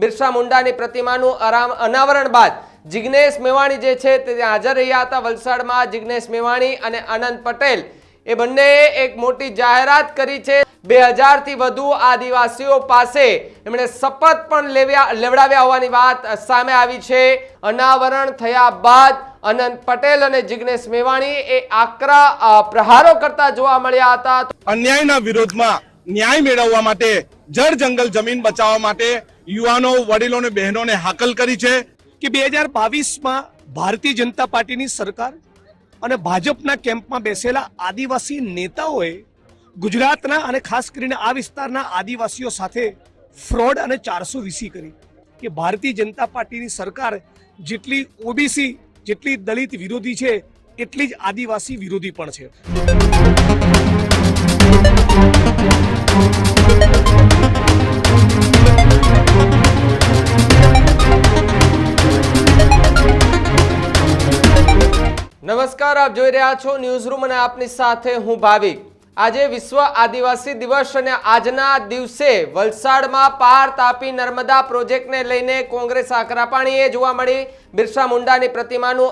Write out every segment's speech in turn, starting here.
બિરસા મુંડાની પ્રતિમાનું આરામ અનાવરણ બાદ જિગ્નેશ મેવાણી જે છે તે હાજર રહ્યા હતા વલસાડમાં. જિગ્નેશ મેવાણી અને આનંદ પટેલ એ બંનેએ એક મોટી જાહેરાત કરી છે. બે હજારથી વધુ આદિવાસીઓ પાસે એમણે શપથ પણ લેવ્યા, લેવડાવ્યા હોવાની વાત સામે આવી છે. અનાવરણ થયા બાદ અનંત પટેલ અને જિગ્નેશ મેવાણી એ આકરા પ્રહારો કરતા જોવા મળ્યા હતા. અન્યાયના વિરોધમાં ન્યાય મેળવવા માટે, જળ જંગલ જમીન બચાવવા માટે યુવાનો, વડીલોને, બહેનોને હાકલ કરી છે. કે બે હજાર બાવીસમાં ભારતીય જનતા પાર્ટીની સરકાર અને ભાજપના કેમ્પમાં બેસેલા આદિવાસી નેતાઓએ ગુજરાતના અને ખાસ કરીને આ વિસ્તારના આદિવાસીઓ સાથે ફ્રોડ અને ચારસો વીસી કરી. કે ભારતીય જનતા પાર્ટીની સરકાર જેટલી ઓબીસી, જેટલી દલિત વિરોધી છે, એટલી જ આદિવાસી વિરોધી પણ છે. નમસ્કાર, આપ જોઈ રહ્યા છો ન્યૂઝ રૂમ અને આપની સાથે હું ભાવિક. આજે વિશ્વ આદિવાસી દિવસ અને આજના દિવસે વલસાડમાં પાર તાપી નર્મદા પ્રોજેક્ટને લઈને કોંગ્રેસ આકરાપાણીએ જોવા મળી. બિરસા મુંડાની પ્રતિમાનું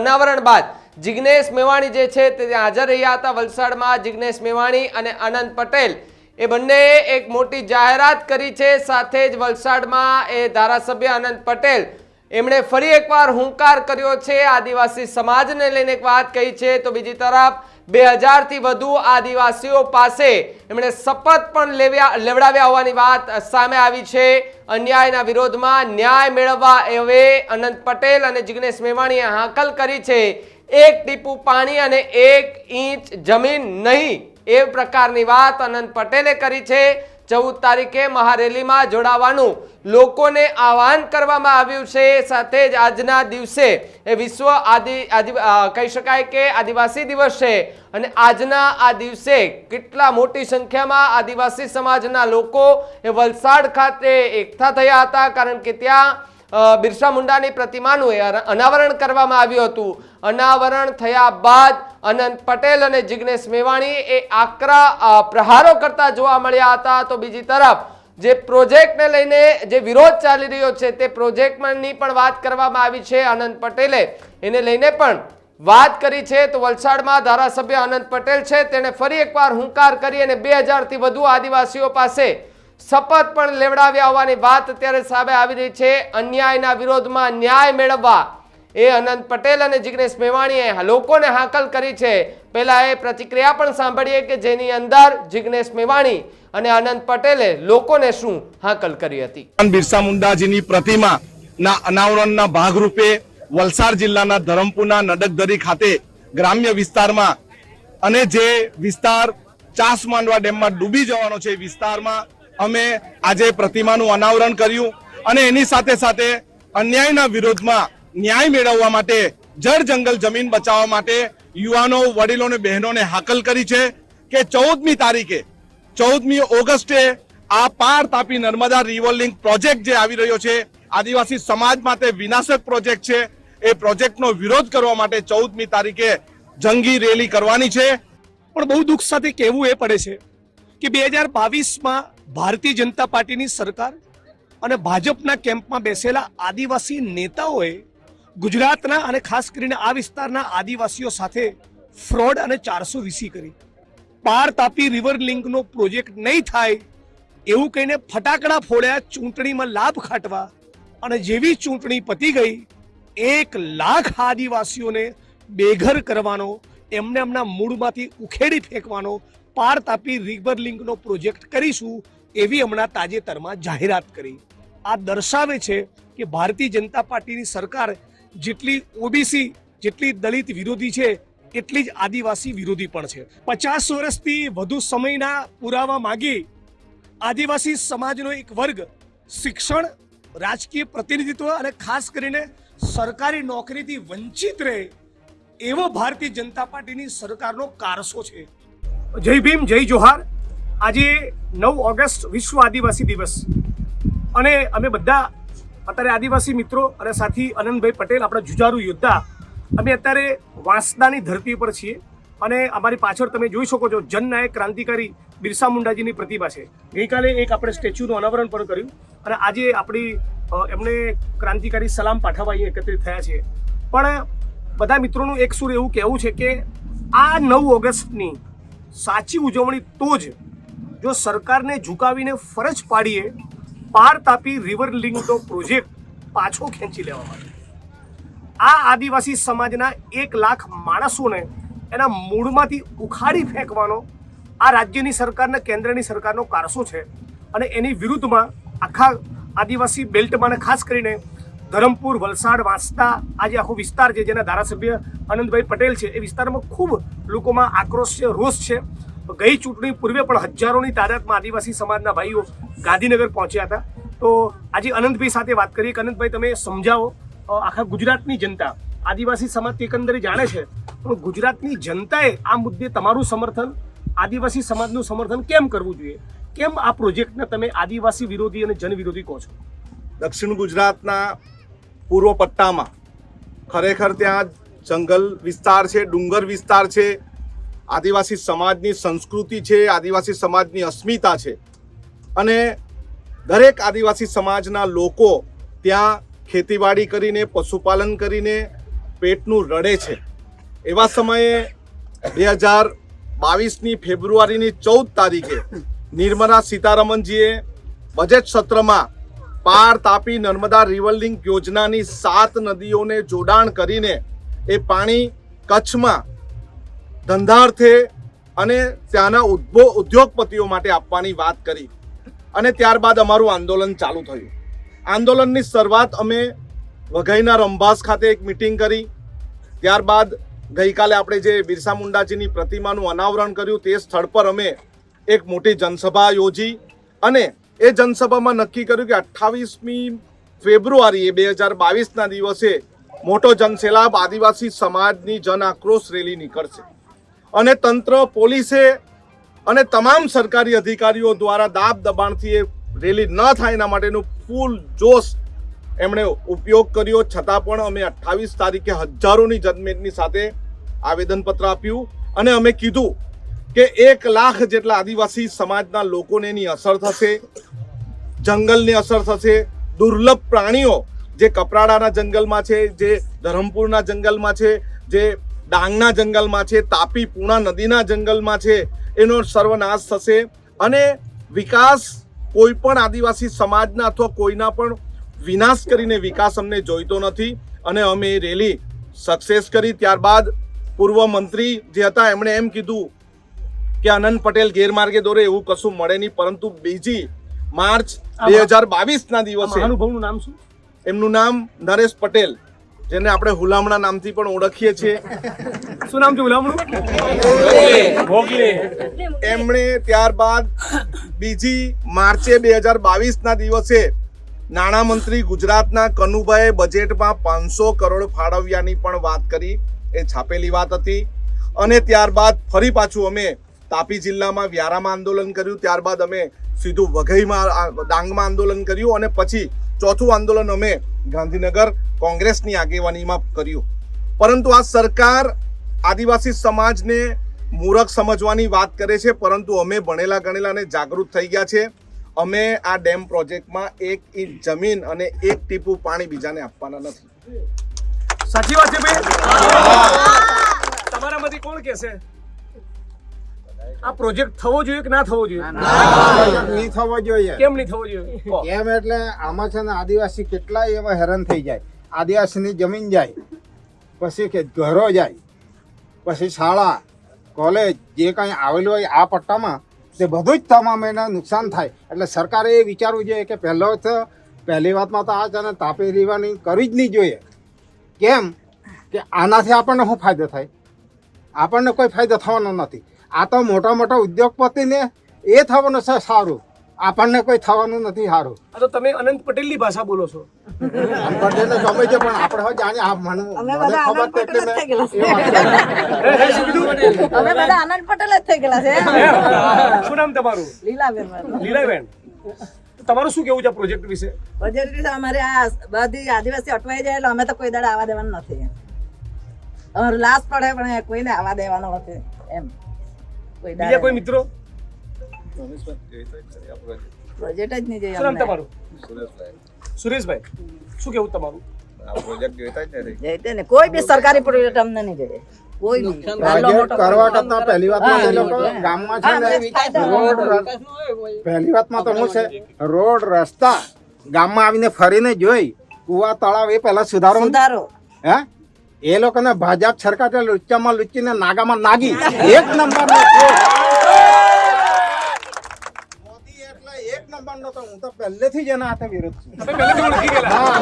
અનાવરણ બાદ જિગ્નેશ મેવાણી જે છે તે હાજર રહ્યા હતા વલસાડમાં. જિગ્નેશ મેવાણી અને આનંદ પટેલ એ બંનેએ એક મોટી જાહેરાત કરી છે. સાથે જ વલસાડમાં એ ધારાસભ્ય આનંદ પટેલ એમણે ફરી એકવાર હુંકાર કર્યો છે. આદિવાસી સમાજને લઈને એક વાત કહી છે. તો બીજી તરફ, બે હજારથી વધુ આદિવાસીઓ પાસે એમણે શપથ પણ લેવ્યા, લેવડાવ્યા હોવાની વાત સામે આવી છે. અન્યાયના વિરોધમાં ન્યાય મેળવવા એવે અનંત પટેલ અને જિગ્નેશ મેવાણીએ હાંકલ કરી છે. એક ટીપું પાણી અને એક ઇંચ જમીન નહીં. એ પ્રકારની વાત અનંત પટેલે કરી છે. ચૌદ તારીખે મહારેલીમાં જોડાવાનું. લોકોને આહવાન કરવામાં આવ્યું છે. સાથે જ આજના દિવસે એ વિશ્વ આદિ આદિ કહી શકાય કે આદિવાસી દિવસ છે. અને આજના આ દિવસે કેટલા મોટી સંખ્યામાં આદિવાસી સમાજના લોકો એ વલસાડ ખાતે એકઠા થયા હતા. કારણ કે ત્યાં બિરસા મુંડાની પ્રતિમાનું એ અનાવરણ કરવામાં આવ્યું હતું. અનાવરણ થયા બાદ અનંત પટેલ અને જિગ્નેશ મેવાણી એ આકરા પ્રહારો કરતા જોવા મળ્યા હતા. તો બીજી તરફ જે પ્રોજેક્ટને લઈને જે વિરોધ ચાલી રહ્યો છે તે પ્રોજેક્ટની પણ વાત કરવામાં આવી છે અનંત પટેલે. એને લઈને પણ વાત કરી છે. તો વલસાડમાં ધારાસભ્ય અનંત પટેલ છે. તેણે ફરી એકવાર હુંકાર કરી અને બે હજારથી વધુ આદિવાસીઓ પાસે શપથ પણ લેવડાવ્યા હોવાની વાત અત્યારે સામે આવી રહી છે. અન્યાયના વિરોધમાં ન્યાય મેળવવા એ અનંત પટેલ અને જિગ્નેશ મેવાણીએ લોકોને હાકલ કરી છે. પહેલા એ પ્રતિક્રિયા પણ સાંભળીએ કે જેની અંદર જિગ્નેશ મેવાણી અને અનંત પટેલે લોકોને શું હાકલ કરી હતી. બિરસા મુંડાજીની પ્રતિમા ના અનાવરણના ભાગરૂપે વલસાડ જિલ્લાના ધરમપુરના નડકદરી ખાતે ગ્રામ્ય વિસ્તારમાં અને જે વિસ્તાર ચાસ માંડવા ડેમમાં ડૂબી જવાનો છે વિસ્તારમાં અમે આજે પ્રતિમાનું અનાવરણ કર્યું અને એની સાથે સાથે અન્યાયના વિરોધમાં ન્યાય મેળવવા માટે જળ જંગલ જમીન બચાવવા માટે યુવાનો, વડીલોને, બહેનોને હાકલ કરી છે કે ચૌદમી તારીખે, ચૌદમી ઓગસ્ટે આ પાર તાપી નર્મદા રિવરલિંક પ્રોજેક્ટ જે આવી રહ્યો છે, આદિવાસી સમાજ માટે વિનાશક પ્રોજેક્ટ છે, એ પ્રોજેક્ટનો વિરોધ કરવા માટે ચૌદમી તારીખે જંગી રેલી કરવાની છે. પણ બહુ દુઃખ સાથે કહેવું એ પડે છે કે બે હજાર બાવીસમાં ભારતીય જનતા પાર્ટીની સરકાર અને ભાજપના કેમ્પમાં બેસેલા આદિવાસી નેતાઓએ ગુજરાતના અને ખાસ કરીને આ વિસ્તારના આદિવાસીઓ સાથે ફ્રોડ અને ચારસો વીસી કરી. પાર તાપી રિવર લિંકનો પ્રોજેક્ટ નહીં થાય એવું કહીને ફટાકડા ફોડ્યા ચૂંટણીમાં લાભ ખાટવા અને જેવી ચૂંટણી પતી ગઈ, એક લાખ આદિવાસીઓને બેઘર કરવાનો, એમને એમના મૂળમાંથી ઉખેડી ફેંકવાનો પાર તાપી રિવર લિંકનો પ્રોજેક્ટ કરીશું. એવી હમણાં તાજેતરમાં જાહેરાત કરી. આ દર્શાવે છે કે ભારતીય જનતા પાર્ટીની સરકાર જેટલી ઓબીસી, જેટલી દલિત વિરોધી છે, એટલી જ આદિવાસી વિરોધી પણ છે. પચાસ વર્ષથી વધુ સમયના પુરાવા માગી આદિવાસી સમાજનો એક વર્ગ શિક્ષણ, રાજકીય પ્રતિનિધિત્વ અને ખાસ કરીને સરકારી નોકરીથી વંચિત રહે એવો ભારતીય જનતા પાર્ટીની સરકારનો કારસો છે. જય ભીમ, જય જોહાર. આજે નવ ઓગસ્ટ વિશ્વ આદિવાસી દિવસ. અને અમે બધા અત્યારે આદિવાસી મિત્રો અને સાથી અનંતભાઈ પટેલ, આપણા જુજારુ યોદ્ધા, અમે અત્યારે વાંસદાની ધરતી પર છીએ. અને અમારી પાછળ તમે જોઈ શકો છો, જનનાયક ક્રાંતિકારી બિરસા મુંડાજીની પ્રતિભા છે. ગઈકાલે એક આપણે સ્ટેચ્યુનું અનાવરણ પણ કર્યું. અને આજે આપણી એમને ક્રાંતિકારી સલામ પાઠવવા અહીં એકત્રિત થયા છે. પણ બધા મિત્રોનું એક સુર એવું કહેવું છે કે આ નવ ઓગસ્ટની સાચી ઉજવણી તો જ જો સરકારને ઝુકાવીને ફરજ પાડીએ, પાર તાપી રિવર લિંકનો પ્રોજેક્ટ પાછો ખેંચી લેવામાં આવે આ આદિવાસી સમાજના એક લાખ માણસોને એના મૂળમાંથી ઉખાડી ફેંકવાનો આ રાજ્યની સરકારને કેન્દ્રની સરકારનો કારસો છે અને એની વિરુદ્ધમાં આખા આદિવાસી બેલ્ટમાં અને ખાસ કરીને ધરમપુર, વલસાડ, વાંસદા આ જે આખો વિસ્તાર છે જેના ધારાસભ્ય આનંદભાઈ પટેલ છે, એ વિસ્તારમાં ખૂબ લોકોમાં આક્રોશ છે, રોષ છે. ગઈ ચૂંટણી પૂર્વે પણ હજારોની તાદાદમાં આદિવાસી સમાજના ભાઈઓ ગાંધીનગર પહોંચ્યા હતા. તો આજે અનંતભાઈ સાથે વાત કરીએ. કે અનંતભાઈ, તમે સમજાવો આખા ગુજરાતની જનતા આદિવાસી સમાજ એકંદરે જાણે છે, પણ ગુજરાતની જનતાએ આ મુદ્દે તમારું સમર્થન, આદિવાસી સમાજનું સમર્થન કેમ કરવું જોઈએ? કેમ આ પ્રોજેક્ટને તમે આદિવાસી વિરોધી અને જનવિરોધી કહો છો? દક્ષિણ ગુજરાતના પૂર્વ પટ્ટામાં ખરેખર ત્યાં જંગલ વિસ્તાર છે, ડુંગર વિસ્તાર છે આદિવાસી સમાજની સંસ્કૃતિ છે, આદિવાસી સમાજની અસ્મિતા છે. અને દરેક આદિવાસી સમાજના લોકો ત્યાં ખેતીવાડી કરીને, પશુપાલન કરીને પેટનું રડે છે. એવા સમયે બે હજાર બાવીસની ફેબ્રુઆરીની ચૌદ તારીખે નિર્મલા સીતારમણજીએ બજેટ સત્રમાં પાર તાપી નર્મદા રિવર લિંક યોજનાની સાત નદીઓને જોડાણ કરીને એ પાણી કચ્છમાં ધંધાર્થે અને ત્યાંના ઉદ્ભો ઉદ્યોગપતિઓ માટે આપવાની વાત કરી અને ત્યારબાદ અમારું આંદોલન ચાલુ થયું. આંદોલનની શરૂઆત અમે વઘઈના રંભાસ ખાતે એક મિટિંગ કરી. ત્યારબાદ ગઈકાલે આપણે જે બિરસા મુંડાજીની પ્રતિમાનું અનાવરણ કર્યું તે સ્થળ પર અમે એક મોટી જનસભા યોજી અને એ જનસભામાં નક્કી કર્યું કે અઠ્ઠાવીસમી ફેબ્રુઆરીએ બે હજાર બાવીસના દિવસે મોટો જનસેલાબ આદિવાસી સમાજની જન આક્રોશ રેલી નીકળશે. અને તંત્ર, પોલીસે અને તમામ સરકારી અધિકારીઓ દ્વારા દાબ દબાણથી એ રેલી ન થાય એના માટેનું ફૂલ જોશ એમણે ઉપયોગ કર્યો. છતાં પણ અમે અઠ્ઠાવીસ તારીખે હજારોની જનમેદની સાથે આવેદનપત્ર આપ્યું અને અમે કીધું કે એક લાખ જેટલા આદિવાસી સમાજના લોકોને એની અસર થશે, જંગલની અસર થશે. દુર્લભ પ્રાણીઓ જે કપરાડાના જંગલમાં છે, જે ધરમપુરના જંગલમાં છે, જે ડાંગના જંગલમાં છે તાપી પૂણા નદીના જંગલમાં છે એનો સર્વનાશ થશે અને વિકાસ કોઈ પણ આદિવાસી સમાજના અથવા કોઈના પણ વિનાશ કરીને વિકાસ અમને જોઈતો નથી અને અમે એ રેલી સક્સેસ કરી. ત્યારબાદ પૂર્વ મંત્રી જે હતા એમણે એમ કીધું કે આનંદ પટેલ ગેરમાર્ગે દોરે એવું કશું મળે નહીં પરંતુ બીજી માર્ચ બે હજાર બાવીસના દિવસે એમનું નામ નરેશ પટેલ. જેને આપણે હુલામણા નામથી પણ ઓળખીએ છીએ. શું નામ છે ગુલામનું એમણે ત્યારબાદ બીજી માર્ચે બે હજાર બાવીસના દિવસે નાણામંત્રી ગુજરાતના કનુભાઈએ બજેટમાં પાંચસો કરોડ ફાળવ્યાની પણ વાત કરી. એ છાપેલી વાત હતી. અને ત્યારબાદ ફરી પાછું અમે તાપી જિલ્લામાં વ્યારામાં આંદોલન કર્યું. ત્યારબાદ અમે સીધું વઘઈમાં ડાંગમાં આંદોલન કર્યું. અને પછી ચોથું આંદોલન અમે ગાંધીનગર કોંગ્રેસની આગેવાનીમાં કર્યું. પરંતુ આ સરકાર આદિવાસી સમાજને મૂરખ સમજવાની વાત કરે છે પરંતુ અમે ભણેલા ગણેલા અને જાગૃત થઈ ગયા છે. અમે આ ડેમ પ્રોજેક્ટમાં એક ઇંચ જમીન અને એક ટીપું પાણી બીજાને આપવાના નથી. સાચી વાત છે ભાઈ? તમારામાંથી કોણ કહેશે આ પ્રોજેક્ટ થવો જોઈએ કે ના થવો જોઈએ? નહીં થવો જોઈએ. કેમ નહીં થવો જોઈએ? એમ કેમ એટલે આમાં છે ને આદિવાસી કેટલાય એવા હેરાન થઈ જાય. આદિવાસીની જમીન જાય પછી કે ઘરો જાય પછી શાળા કોલેજ જે કાંઈ આવેલું હોય આ પટ્ટામાં તે બધું જ તમામ એને નુકસાન થાય. એટલે સરકારે એ વિચારવું જોઈએ કે પહેલો તો પહેલી વાતમાં તો આ છે ને તાપી રીવાની કરવી જ નહીં જોઈએ. કેમ? કે આનાથી આપણને શું ફાયદો થાય? આપણને કોઈ ફાયદો થવાનો નથી. આ તો મોટા મોટા ઉદ્યોગપતિને એ થવાનું છે સારું. આપણને કોઈ થવાનું નથી સારું. આ તો તમે અનંત પટેલની ભાષા બોલો છો. આમ પટેલને ગમે છે પણ આપણે હવે જાણીએ આ મને અમે મને બધા ખબર તો એટલે પટેલ મેં. અમે બધા આનંદ પટેલ જ થઈ ગયેલા છે. શું નામ તમારું? લીલાબેન લીલાબેન. તમારું શું કેવું છે પ્રોજેક્ટ વિશે? પ્રોજેક્ટ વિશે અમારે આ બધી આદિવાસી અટવાઈ જાય એટલે અમે તો કોઈ દાડા આવવા દેવાનું નથી અમારું લાશ પડે પણ કોઈને આવવા દેવાનું નથી એમ. બીજા કોઈ મિત્રો? પ્રોજેક્ટ જ નહીં જોઈએ શું નામ તમારું? સુરેશભાઈ. શું કેવું તમારું? જોઈતે ને કોઈ બી સરકારી પ્રોજેક્ટ અમને નહીં જોઈએ. કોઈ બી. નાનો પ્રોજેક્ટ મોટો કરવા કરતા પહેલી વાતમાં એ લોકો ગામમાં છે ને રોડ પહેલી વાતમાં તો શું છે રોડ રસ્તા ગામમાં આવીને ફરીને જોઈ કુવા તળાવ એ પહેલા સુધારો સુધારો. હે? એ લોકોને ભાજપ સરકાર લુચ્ચામાં લુચ્ચીને નાગામાં નાગી. એક નંબર મોદી એટલે એક નંબરનો તો હું તો પહેલેથી જ એના હાથે વિરુદ્ધ છું. હા.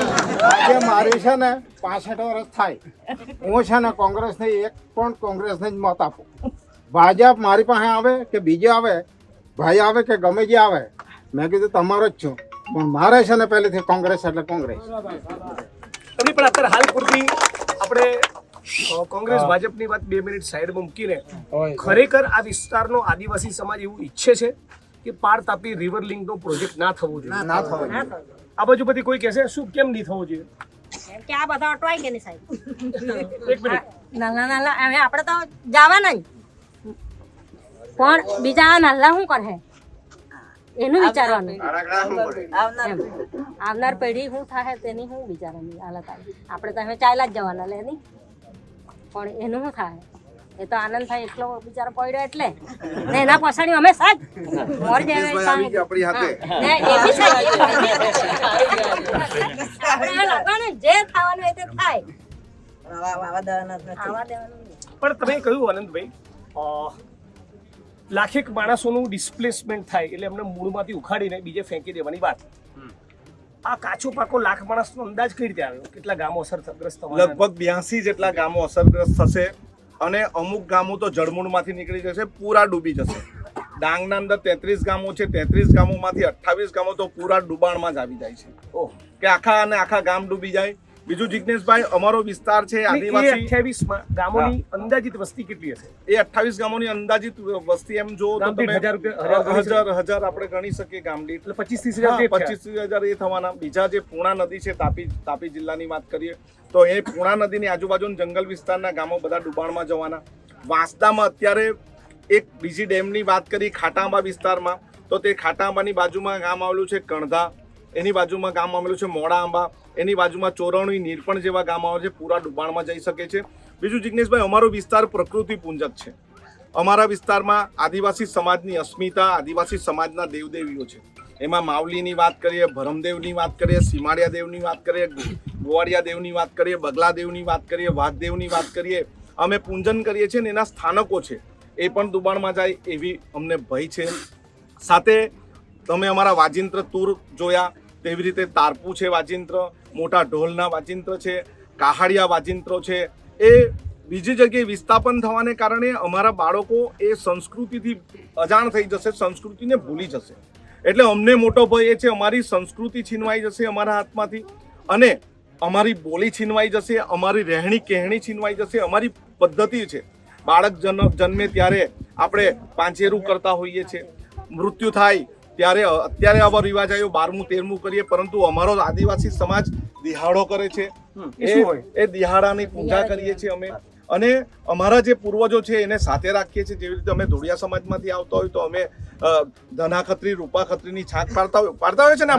મારી છે ને પાસઠ વર્ષ થાય. હું છે ને કોંગ્રેસને એક પણ કોંગ્રેસને જ મત આપું. ભાજપ મારી પાસે આવે કે બીજે આવે? ભાઈ આવે કે ગમે જે આવે? મેં કીધું તમારો જ છું. પણ મારે છે ને પહેલેથી કોંગ્રેસ એટલે કોંગ્રેસ. પણ અત્યારે હાલ પૂરતી આપણે કોંગ્રેસ ભાજપની વાત બે મિનિટ સાઈડમાં મૂકીને ખરેખર આ વિસ્તારનો આદિવાસી સમાજ એવું ઈચ્છે છે કે પાર તાપી રિવર લિંકનો પ્રોજેક્ટ ના થવો જોઈએ? ના થવો જોઈએ. આ બાજુ બધી કોઈ કહેશે શું કેમ નહીં થવો જોઈએ? કે આ બધા અટવાઈ ગયા ને સાહેબ. એક મિનિટ. નાના નાના હવે આપણે તો જવાના જ. પણ બીજા આ નાના શું કરે એનું વિચારવાનું. આવનાર પેઢી. શું થાય તેની શું વિચારવાની હાલત આવી. આપણે તો હવે ચાલ્યા જ જવાના લે નહીં. પણ એનું શું થાય એ તો આનંદ થાય એટલો બિચારો પડ્યો એટલે. ને એના પછાડી અમે સાજ મોર જાય જે થવાનું એ તે થાય. આવા આવા દેવાના નથી. આવા દેવાનું પણ તમે કહ્યું આનંદભાઈ લાખેક માણસોનું ડિસ્પ્લેસમેન્ટ થાય એટલે એમને મૂળમાંથી ઉખાડીને બીજે ફેંકી દેવાની વાત. આ કાચો પાકો લાખ માણસનો અંદાજ કઈ રીતે આવ્યો? કેટલા ગામો અસરગ્રસ્ત લગભગ બ્યાસી જેટલા ગામો અસરગ્રસ્ત થશે અને અમુક ગામો તો જળમૂળમાંથી નીકળી જશે પૂરા ડૂબી જશે. ડાંગના અંદર તેત્રીસ ગામો છે તેત્રીસ ગામોમાંથી અઠ્ઠાવીસ ગામો તો પૂરા ડૂબાણમાં જ આવી જાય છે. ઓહ. કે આખા અને આખા ગામ ડૂબી જાય. બીજું જિજ્ઞેશભાઈ અમારો વિસ્તાર છે આદિવાસી. અઠ્યાવીસ ગામોની અંદાજિત વસ્તી કેટલી હશે? એ અઠ્ઠાવીસ ગામોની અંદાજિત વસ્તી એમ જો તો તમે હજાર હજાર ગણી હજાર હજાર આપણે ગણી શકીએ ગામડી. એટલે પચીસ ત્રીસ હજાર હા, તે જ થયા. પચીસ હજાર એ થવાના. બીજા જે પૂર્ણા નદી છે તાપી તાપી જિલ્લાની વાત કરીએ તો એ પૂર્ણા નદીની આજુબાજુના જંગલ વિસ્તારના ગામો બધા ડુબાણમાં જવાના. વાંસદામાં અત્યારે એક બીજી ડેમની વાત કરી ખાટાંબા વિસ્તારમાં તો તે ખાટાંબાની બાજુમાં ગામ આવેલું છે કણધા. એની બાજુમાં ગામ આવેલું છે મોડા આંબા. એની બાજુમાં ચોરવણી નીરપણ જેવા ગામ આવે છે, પૂરા ડુબાણમાં જઈ શકે છે. બીજું જિજ્ઞેશભાઈ અમારો વિસ્તાર પ્રકૃતિ પૂંજક છે. અમારા વિસ્તારમાં આદિવાસી સમાજની અસ્મિતા, આદિવાસી સમાજના દેવદેવીઓ છે. એમાં માવલીની વાત કરીએ, ભરમદેવની વાત કરીએ સીમાડિયા દેવની વાત કરીએ ગોવાડિયા દેવની વાત કરીએ બગલા દેવની વાત કરીએ, વાઘદેવની વાત કરીએ. અમે પૂંજન કરીએ છીએ ને એના સ્થાનકો છે. એ પણ દુબાણમાં જાય એવી અમને ભય છે. સાથે તમે અમારા વાજિંત્ર તૂર જોયા. તેવી રીતે તારપુ છે વાજિંત્ર, મોટા ઢોલના વાજિંત્ર છે, કાહાડિયા વાજિંત્રો છે. એ બીજી જગ્યાએ વિસ્થાપન થવાને કારણે અમારા બાળકો એ સંસ્કૃતિથી અજાણ થઈ જશે, સંસ્કૃતિને ભૂલી જશે. એટલે અમને મોટો ભય એ છે, અમારી સંસ્કૃતિ છીનવાઈ જશે અમારા હાથમાંથી અને અમારી બોલી છીનવાઈ જશે, અમારી રહેણી કહેણી છીનવાઈ જશે, અમારી પદ્ધતિ છે. બાળક જન્મ જન્મે ત્યારે આપણે પાંચેરું કરતા હોઈએ છીએ. મૃત્યુ થાય ત્યારે અત્યારે આવો રિવાજ આવ્યો બારમું તેરમું કરીએ પરંતુ અમારો આદિવાસી સમાજ દિહાડો કરે છે. એ હોય? એ દિહાડાની પૂજા કરીએ છીએ અમે. અને અમારા જે પૂર્વજો છે એને સાથે રાખીએ છીએ. જેવી રીતે અમે ધોળિયા સમાજમાંથી આવતા હોય તો અમે ધના ખત્રી રૂપા ખત્રીની છાંટ પાડતા હોય પાડતા હોય છે ને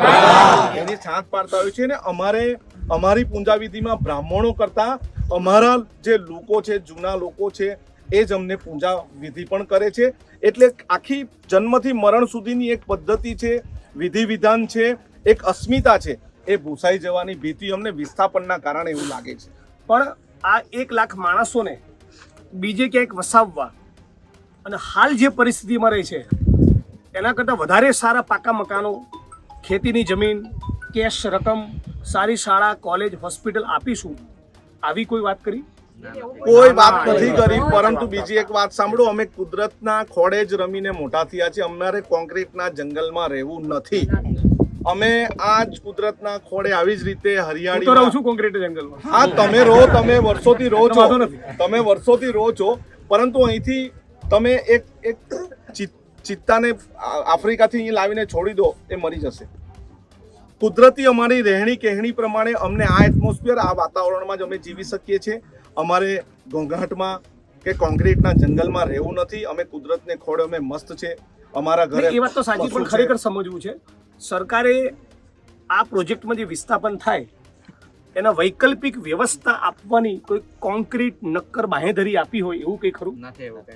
એની છાંક પાડતા હોય છે અને અમારે અમારી પૂજા વિધિમાં બ્રાહ્મણો કરતા અમારા જે લોકો છે જૂના લોકો છે એ જ અમને પૂજા વિધિ પણ કરે છે. એટલે આખી જન્મથી મરણ સુધીની એક પદ્ધતિ છે વિધિ વિધાન છે, એક અસ્મિતા છે, એ ભૂસાઈ જવાની ભીતિ અમને વિસ્થાપનના કારણે એવું લાગે છે. પણ આ એક લાખ માણસોને બીજે ક્યાંક વસાવવા અને હાલ જે પરિસ્થિતિમાં રહે છે, એના કરતાં વધારે સારા પાકા મકાનો, ખેતીની જમીન, કેશ રકમ, સારી શાળા, કોલેજ, હોસ્પિટલ આપીશું, આવી કોઈ વાત કરી? કોઈ વાત નથી કરી પરંતુ બીજી એક વાત સાંભળો. અમે કુદરતના ખોડે જ રમીને મોટા થયા છે અમારે કોન્ક્રીટના જંગલમાં રહેવું નથી. અમે આ જ કુદરતના ખોડે આવી જ રીતે હરિયાળી રહું છું કોન્ક્રીટ જંગલમાં. હા તમે રહો તમે વર્ષોથી રહો છો. તમે વર્ષોથી રહો છો. પરંતુ અહીંથી તમે એક એક ચિત- ચિત્તાને આફ્રિકાથી અહીં લાવીને છોડી દો એ મરી જશે. કુદરતી અમારી રહેણી કહેણી પ્રમાણે અમને આ એટમોસ્ફિયર આ વાતાવરણમાં જ અમે જીવી શકીએ છીએ. અમારે ઘોંઘાટમાં કે કોન્ક્રીટના જંગલમાં રહેવું નથી. અમે કુદરતને ખોળે અમે મસ્ત છે. અમારા ઘરે એ વાત તો સાચી પણ ખરેખર સમજવું છે. સરકારે આ પ્રોજેક્ટમાં જે વિસ્થાપન થાય એના વૈકલ્પિક વ્યવસ્થા આપવાની કોઈ કોન્ક્રીટ નક્કર બાહેધરી આપી હોય એવું કંઈ ખરું?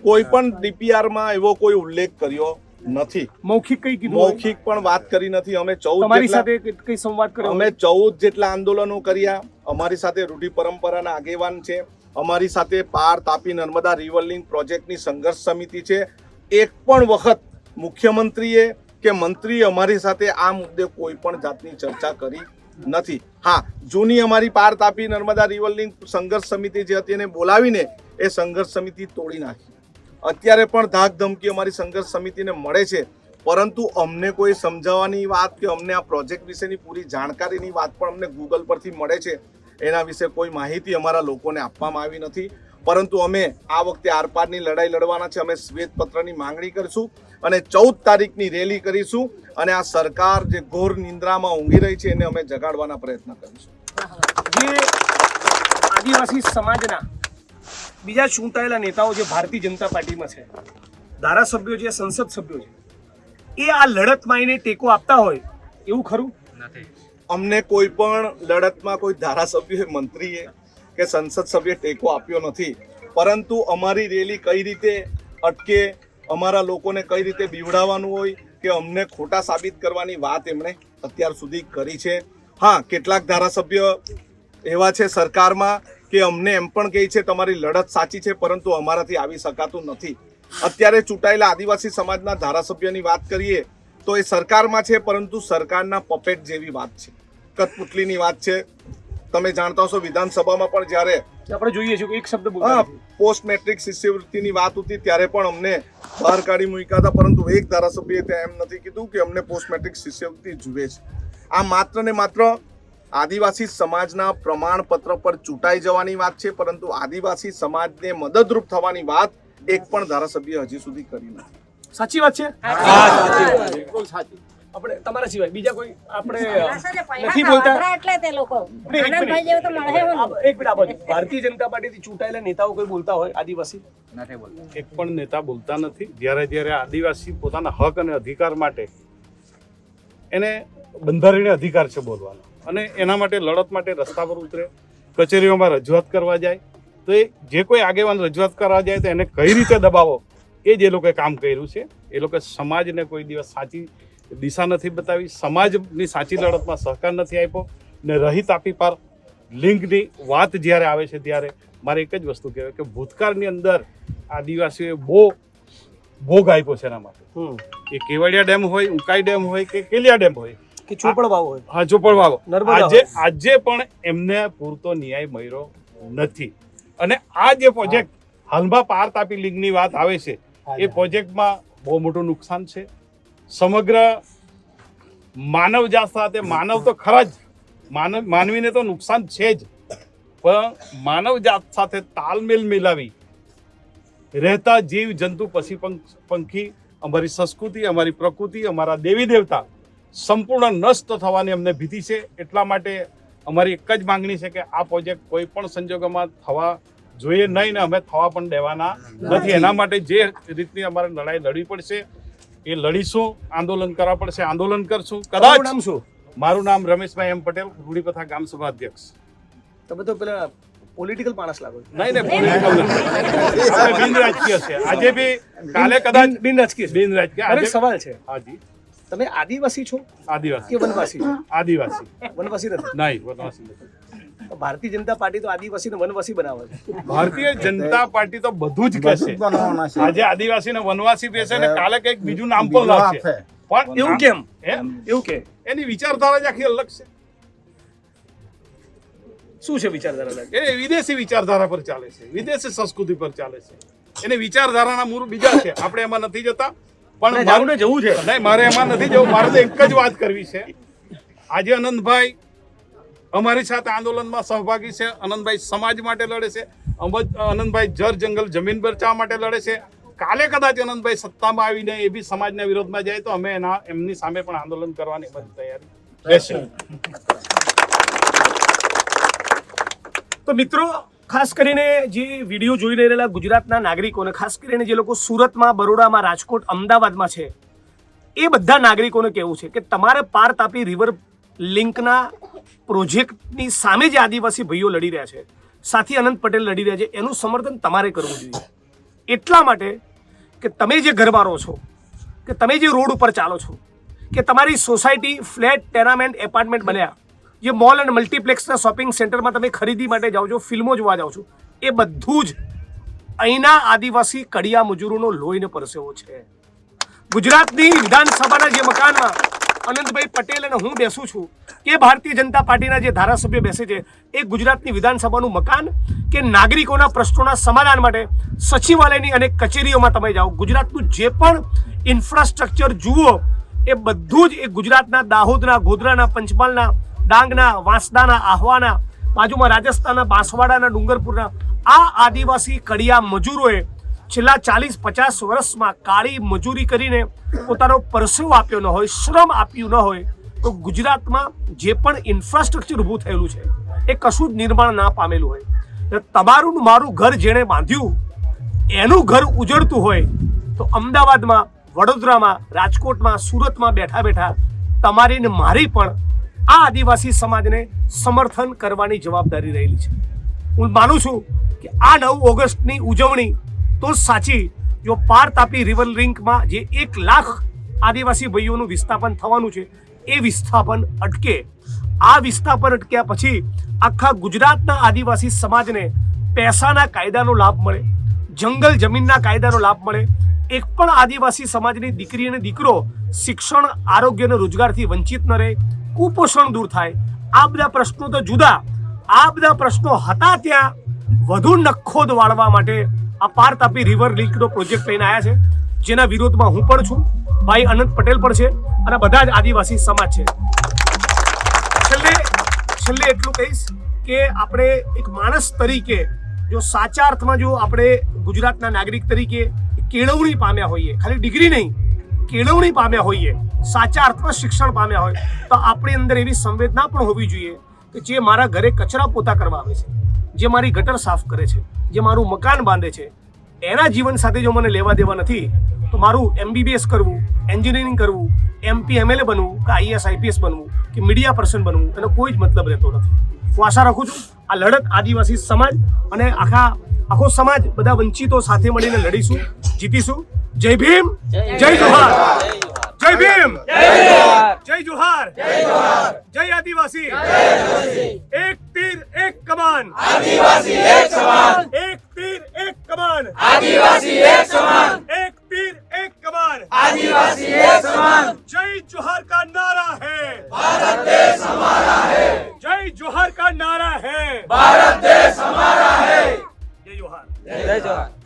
કોઈ. પણ ડીપીઆરમાં એવો કોઈ ઉલ્લેખ કર્યો નથી. મૌખિક કઈ કીધું મૌખિક પણ વાત કરી નથી. અમે ચૌદ તમારી સાથે કઈ- સંવાદ કર્યો અમે ચૌદ જેટલા આંદોલનો કર્યા. અમારી સાથે રૂઢિ પરંપરાના આગેવાન છે. અમારી સાથે પાર તાપી નર્મદા રિવર લિંક પ્રોજેક્ટની સંઘર્ષ સમિતિ છે. એક પણ વખત મુખ્યમંત્રીએ કે મંત્રી અમારી સાથે આ મુદ્દે કોઈ પણ જાતની ચર્ચા કરી નથી. હા જૂની અમારી પાર તાપી નર્મદા રિવર લિંક સંઘર્ષ સમિતિ જે હતી એને બોલાવીને એ સંઘર્ષ સમિતિ તોડી નાખી. અત્યારે પણ ધાક ધમકી અમારી સંઘર્ષ સમિતિને મળે છે. પરંતુ અમને કોઈ સમજાવવાની વાત કે અમને આ પ્રોજેક્ટ વિશેની પૂરી જાણકારીની વાત પણ અમને ગૂગલ પરથી મળે છે. એના વિશે કોઈ માહિતી અમારા લોકોને આપવામાં આવી નથી. પરંતુ અમે આ વખતે આરપારની લડાઈ લડવાના છે. અમે શ્વેતપત્રની માંગણી કરીશું અને ચૌદ તારીખની રેલી કરીશું અને આ સરકાર જે ઘોર નિંદ્રામાં ઊંઘી રહી છે એને અમે જગાડવાના પ્રયત્ન કરીશું. જે આદિવાસી સમાજના બીજા ચૂંટાયેલા નેતાઓ જે ભારતીય જનતા પાર્ટીમાં છે ધારાસભ્યો છે સંસદ સભ્યો છે એ આ લડતમાં એને ટેકો આપતા હોય એવું ખરું? અમને કોઈ પણ લડતમાં કોઈ ધારાસભ્ય મંત્રીએ કે સંસદ સભ્યે ટેકો આપ્યો નથી. પરંતુ અમારી રેલી કઈ રીતે અટકે અમારા લોકોને કઈ રીતે બીવડાવવાનું હોય કે અમને ખોટા સાબિત કરવાની વાત એમણે અત્યાર સુધી કરી છે. હા કેટલાક ધારાસભ્ય એવા છે સરકારમાં કે અમને એમ પણ કહે છે તમારી લડત સાચી છે પરંતુ અમારાથી આવી શકાતું નથી. અત્યારે ચૂંટાયેલા આદિવાસી સમાજના ધારાસભ્યની વાત કરીએ તો એ સરકારમાં છે પરંતુ સરકારના પપેટ જેવી વાત છે. કટપુટલીની વાત છે. તમે જાણતા હશો વિધાનસભામાં પણ જ્યારે આપણે જોઈએ છીએ કે એક શબ્દ હા પોસ્ટ મેટ્રિક શિષ્યવૃત્તિની વાત હતી ત્યારે પણ અમને બહાર કાઢી મૂક્યા હતા પરંતુ એક ધારાસભ્યએ ત્યાં એમ નથી કીધું કે અમને પોસ્ટ મેટ્રિક શિષ્યવૃત્તિ જુએ છે. આ માત્ર ને માત્ર આદિવાસી સમાજના પ્રમાણપત્ર પર ચૂંટાઈ જવાની વાત છે પરંતુ આદિવાસી સમાજને મદદરૂપ થવાની વાત એક પણ ધારાસભ્ય હજી સુધી કરી નથી. સાચી વાત છે? બિલકુલ સાચી. આપણે તમારા સિવાય બીજા કોઈ આપણે પૈસા છે, પૈસા નથી બોલતા? એટલે તે લોકો. આનંદભાઈ જેવું તો મળે એક મિનિટ આ ભારતીય જનતા પાર્ટીથી ચૂંટાયેલા નેતાઓ કોઈ બોલતા હોય આદિવાસી? એક પણ નેતા બોલતા નથી. જ્યારે જ્યારે આદિવાસી પોતાના હક અને અધિકાર માટે એને બંધારણીય અધિકાર છે બોલવાનો. અને એના માટે લડત માટે રસ્તા પર ઉતરે કચેરીઓમાં રજૂઆત કરવા જાય. તો એ જે કોઈ આગેવાન રજૂઆત કરવા જાય તો એને કઈ રીતે દબાવો એ જ એ લોકોએ કામ કર્યું છે. એ લોકો સમાજને કોઈ દિવસ સાચી દિશા નથી બતાવી સમાજની સાચી લડતમાં સહકાર નથી આપ્યો ને રહિત આપી પાર લિંકની વાત જ્યારે આવે છે ત્યારે મારે એક જ વસ્તુ કહેવાય કે ભૂતકાળની અંદર આદિવાસીઓએ બહુ ભોગ આપ્યો છે એના માટે. એ કેવડિયા ડેમ હોય ઉકાઈ ડેમ હોય કે કેલિયા ડેમ હોય કે ચોપડ વાવ હોય. હા ચોપડવાળો નર્મદા આજે આજે પણ એમને પૂરતો ન્યાય મળ્યો નથી. અને આ જે પ્રોજેક્ટ હાલમાં પાર તાપી લીગની વાત આવે છે એ પ્રોજેક્ટમાં બહુ મોટું નુકસાન છે. સમગ્ર માનવજાત સાથે માનવ તો ખરા જ માનવ માનવીને તો નુકસાન છે જ. પણ માનવજાત સાથે તાલમેલ મિલાવી રહેતા જીવ જંતુ પશુ પંખી અમારી સંસ્કૃતિ અમારી પ્રકૃતિ અમારા દેવી દેવતા સંપૂર્ણ નષ્ટ થવાની અમને ભીતિ છે. એટલા માટે અમારી એક જ માંગણી છે કે આ પ્રોજેક્ટ કોઈ પણ સંજોગોમાં થવા જોઈએ નહીં ને અમે થવા પણ દેવાના નથી. એના માટે જે રીતની અમારે લડાઈ લડવી પડશે એ લડીશું આંદોલન કરવા પડશે આંદોલન કરશું. કદાચ નામ શું? મારું નામ રમેશભાઈ એમ પટેલ રૂડીપથા ગામ સભા અધ્યક્ષ તમે તો પેલા પોલિટિકલ માણસ લાગો. નહીં નહીં પોલિટિકલ બિન રાજકીય છે આજે બી કાલે કદાચ બિન- રાજકીય બિન રાજકીય. સવાલ છે. હાજી તમે આદિવાસી છો આદિવાસી. કે વનવાસી છો? આદિવાસી. વનવાસી નથી? નહીં વનવાસી નથી. ભારતીય જનતા પાર્ટી તો આદિવાસીને વનવાસી બનાવે છે. ભારતીય જનતા પાર્ટી તો બધું જ કહેશે છે. આજે આદિવાસીને વનવાસી બેસે ને કાલે કંઈક બીજું નામ પણ લાવશે પણ એવું કેમ? એમ. એવું કે? એની વિચારધારા જ આખી અલગ છે. શું છે વિચારધારા એ વિદેશી વિચારધારા પર ચાલે છે. વિદેશી સંસ્કૃતિ પર ચાલે છે. એને વિચારધારાના મૂળ બીજા છે. આપણે એમાં નથી જતા. પણ મારું- ને જવું છે. નહીં મારે એમાં નથી જવું. મારે તો એક જ વાત કરવી છે. આજે અનંતભાઈ અમારી સાથે આંદોલનમાં સહભાગી છે. અનંતભાઈ સમાજ માટે લડે છે. અનંતભાઈ જર જંગલ જમીન બચાવવા માટે લડે છે. કાલે કદાચ અનંતભાઈ સત્તામાં આવીને એ બી સમાજના વિરોધમાં જાય તો અમે એના એમની સામે પણ આંદોલન કરવાની બધી તૈયારી રહેશે તો મિત્રો ખાસ કરીને જે વીડિયો જોઈ રહેલા ગુજરાતના નાગરિકોને, ખાસ કરીને જે લોકો સુરતમાં, બરોડામાં, રાજકોટ, અમદાવાદમાં છે, એ બધા નાગરિકોને કહેવું છે કે તમારે પાર તાપી રિવર લિંકના પ્રોજેક્ટની સામે જે આદિવાસી ભાઈઓ લડી રહ્યા છે, સાથી અનંત પટેલ લડી રહ્યા છે, એનું સમર્થન તમારે કરવું જોઈએ. એટલા માટે કે તમે જે ઘરવાળો છો, કે તમે જે રોડ ઉપર ચાલો છો, કે તમારી સોસાયટી, ફ્લેટ, ટેનામેન્ટ, એપાર્ટમેન્ટ બન્યા જે મોલ અને મલ્ટીપ્લેક્સના શોપિંગ સેન્ટરમાં તમે ખરીદી માટે જાઓ છો, ફિલ્મો જોવા જાઓ છો, એ બધું જ અહીંના આદિવાસી કડિયા મજૂરોનો લોહીને પરસેવો છે. ગુજરાતની વિધાનસભાના જે મકાનમાં અનંતભાઈ પટેલ અને હું બેસું છું, કે ભારતીય જનતા પાર્ટીના જે ધારાસભ્ય બેસે છે, એ ગુજરાતની વિધાનસભાનું મકાન કે નાગરિકોના પ્રશ્નોના સમાધાન માટે સચિવાલયની અને કચેરીઓમાં તમે જાઓ. ગુજરાતનું જે પણ ઇન્ફ્રાસ્ટ્રક્ચર જુઓ, એ બધું જ એ ગુજરાતના દાહોદના, ગોધરાના, પંચમહાલના ડાંગના, વાંસદાના, આહવાના, બાજુમાં રાજસ્થાનના, બાંસવાડાના, ડુંગરપુરના, આ આદિવાસી કડિયા મજૂરોએ છેલ્લા ચાલીસ, પચાસ વર્ષમાં કાળી મજૂરી કરીને પોતાનો પરસેવો આપ્યો ન હોય, શ્રમ આપ્યું ન હોય, તો ગુજરાતમાં જે પણ ઇન્ફ્રાસ્ટ્રક્ચર ઊભું થયેલું છે, એ કશું જ નિર્માણ ના પામેલું હોય. તમારું મારું ઘર જેણે બાંધ્યું, એનું ઘર ઉજળતું હોય, તો અમદાવાદમાં, વડોદરામાં, રાજકોટમાં, સુરતમાં બેઠા બેઠા તમારી ને મારી પણ આ આદિવાસી સમાજને સમર્થન કરવાની જવાબદારી રહેલી છે. હું માનું છું કે આ નવ ઓગસ્ટની ઉજવણી તો સાચી, જો પાર તાપી રિવર લિંકમાં જે એક લાખ આદિવાસી ભાઈઓનું વિસ્થાપન થવાનું છે, એ વિસ્થાપન અટકે. આ વિસ્થાપન અટક્યા પછી આખા ગુજરાતના આદિવાસી સમાજને પૈસાના કાયદાનો લાભ મળે, જંગલ જમીનના કાયદાનો લાભ મળે. એક પણ આદિવાસી સમાજની દીકરી અને દીકરો શિક્ષણ, આરોગ્ય અને રોજગારથી વંચિત ન રહે કુપોષણ દૂર થાય. આ બધા પ્રશ્નો તો જુદા. આ બધા પ્રશ્નો હતા ત્યાં. વધુ નખોદ વાળવા માટે આ પાર તાપી રિવર લિંકનો પ્રોજેક્ટ લઈને આવ્યા છે. જેના વિરોધમાં હું પણ છું. ભાઈ અનંત પટેલ પણ છે અને બધા જ આદિવાસી સમાજ છે. છેલ્લે છેલ્લે એટલું કહીશ કે આપણે એક માણસ તરીકે, જો સાચા અર્થમાં જો આપણે ગુજરાતના નાગરિક તરીકે કેળવણી પામ્યા હોઈએ, ખાલી ડિગ્રી નહીં કેળવણી પામ્યા હોઈએ, સાચા અર્થમાં શિક્ષણ પામ્યા હોય, તો આપણી અંદર એવી સંવેદના પણ હોવી જોઈએ કે જે મારા ઘરે કચરા પોતા કરવા આવે છે, જે મારી ગટર સાફ કરે છે, જે મારું મકાન બાંધે છે. એના જીવન સાથે જો મને લેવા દેવા નથી, તો મારું એમબીબીએસ કરવું, એન્જિનિયરિંગ કરવું એમપી એમએલએ બનવું કે આઈએસ આઈપીએસ બનવું કે મીડિયા પર્સન બનવું, એનો કોઈ જ મતલબ રહેતો નથી. હું આશા રાખું છું આ લડત આદિવાસી સમાજ અને આખા, આખો સમાજ બધા વંચિતો સાથે મળીને લડીશું, જીતીશું. जय भीम। जय जोहार। जय भीम। जय जोहार। जय आदिवासी। एक तीर एक कमान। आदिवासी एक समान एक तीर एक कमान। आदिवासी एक समान एक तीर एक कमान। आदिवासी एक समान जय जोहार का नारा है भारत देश हमारा है। जय जोहार का नारा है। भारत देश हमारा है। जय जोहार। जय जोहार।